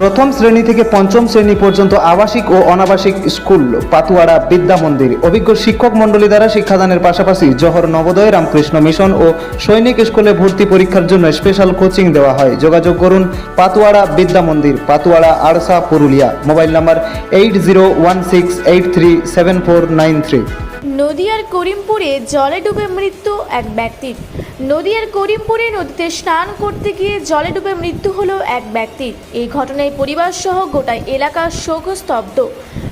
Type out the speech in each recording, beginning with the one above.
প্রথম শ্রেণি থেকে পঞ্চম শ্রেণি পর্যন্ত আবাসিক ও অনাবাসিক স্কুল পাতুয়াড়া বিদ্যা মন্দির। অভিজ্ঞ শিক্ষক মণ্ডলী দ্বারা শিক্ষাদানের পাশাপাশি জহর নবোদয়, রামকৃষ্ণ মিশন ও সৈনিক স্কুলে ভর্তি পরীক্ষার জন্য স্পেশাল কোচিং দেওয়া হয়। যোগাযোগ করুন Patuara Vidya Mandir Patuara Arsha, Purulia. Mobile number eight zero one six eight three seven four nine three নদিয়ার করিমপুরে জলে ডুবে মৃত্যু এক ব্যক্তির। নদিয়ার করিমপুরে নদীতে স্নান করতে গিয়ে জলে ডুবে মৃত্যু হলো এক ব্যক্তির। এই ঘটনায় পরিবার সহ গোটা এলাকা শোকস্তব্ধ।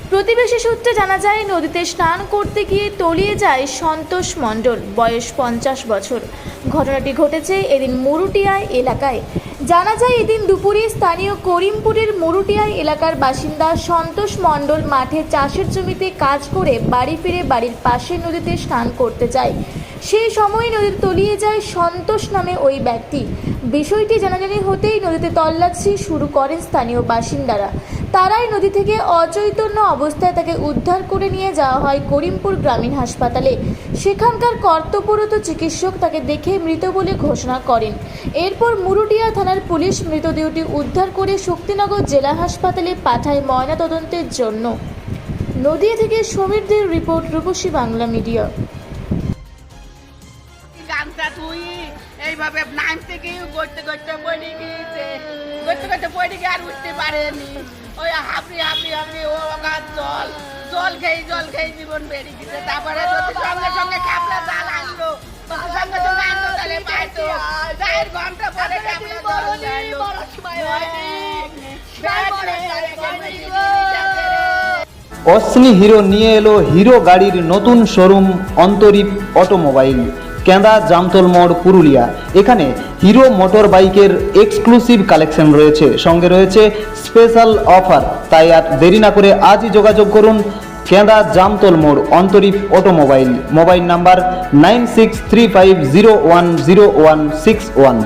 প্রতিবেশী সূত্রে জানা যায়, নদীতে স্নান করতে গিয়ে তলিয়ে যায় সন্তোষ মণ্ডল, বয়স পঞ্চাশ বছর। ঘটনাটি ঘটেছে এদিন মুরুটিয়ায় এলাকায়। জানা যায় এদিন দুপুরে স্থানীয় করিমপুরের মরুটিয়া এলাকার বাসিন্দা সন্তোষ মণ্ডল মাঠে চাষের জমিতে কাজ করে বাড়ি ফিরে বাড়ির পাশের নদীতে স্নান করতে যায়। সেই সময় নদীর তলিয়ে যায় সন্তোষ নামে ওই ব্যক্তি। বিষয়টি জানাজানি হতেই নদীতে তল্লাশি শুরু করেন স্থানীয় বাসিন্দারা। তারাই নদী থেকে অচৈতন্য অবস্থায় তাকে উদ্ধার করে নিয়ে যাওয়া হয় করিমপুর গ্রামীণ হাসপাতালে। সেখানকার কর্তব্যরত চিকিৎসক তাকে দেখে মৃত বলে ঘোষণা করেন। এরপর মুরুটিয়া থানার পুলিশ মৃতদেহটি উদ্ধার করে শক্তিনগর জেলা হাসপাতালে পাঠায় ময়নাতদন্তের জন্য। নদিয়া থেকে সমীরদের রিপোর্ট, রূপসী বাংলা মিডিয়া। এইভাবে নাম থেকে করতে করতে পড়ে গিয়েছে। করতে করতে পড়ে গিয়ে আর উঠতে পারেনি। ওই হাফড়ি হাফড়ি হাফড়ি ও গাছ জল। জল খেয়ে জল খেয়ে জীবন বেরিয়ে তারপরে সঙ্গে সঙ্গে খাপলা জাল আনলো। তখন সঙ্গে সঙ্গে আনলো তাহলে পাইতো চার ঘণ্টা পরে খাপলা জল আনলো। অশ্নি হিরো নিয়ে এলো হিরো গাড়ির নতুন শোরুম অন্তরীপ অটোমোবাইল। কেঁদা জামতল মোড়, পুরুলিয়া। এখানে হিরো মোটর বাইকের এক্সক্লুসিভ কালেকশন রয়েছে। সঙ্গে রয়েছে স্পেশাল অফার। তাই আর দেরি না করে আজই যোগাযোগ করুন কেঁদা জামতল মোড়, Antarip automobile. Mobile number nine six three five zero one zero one six one.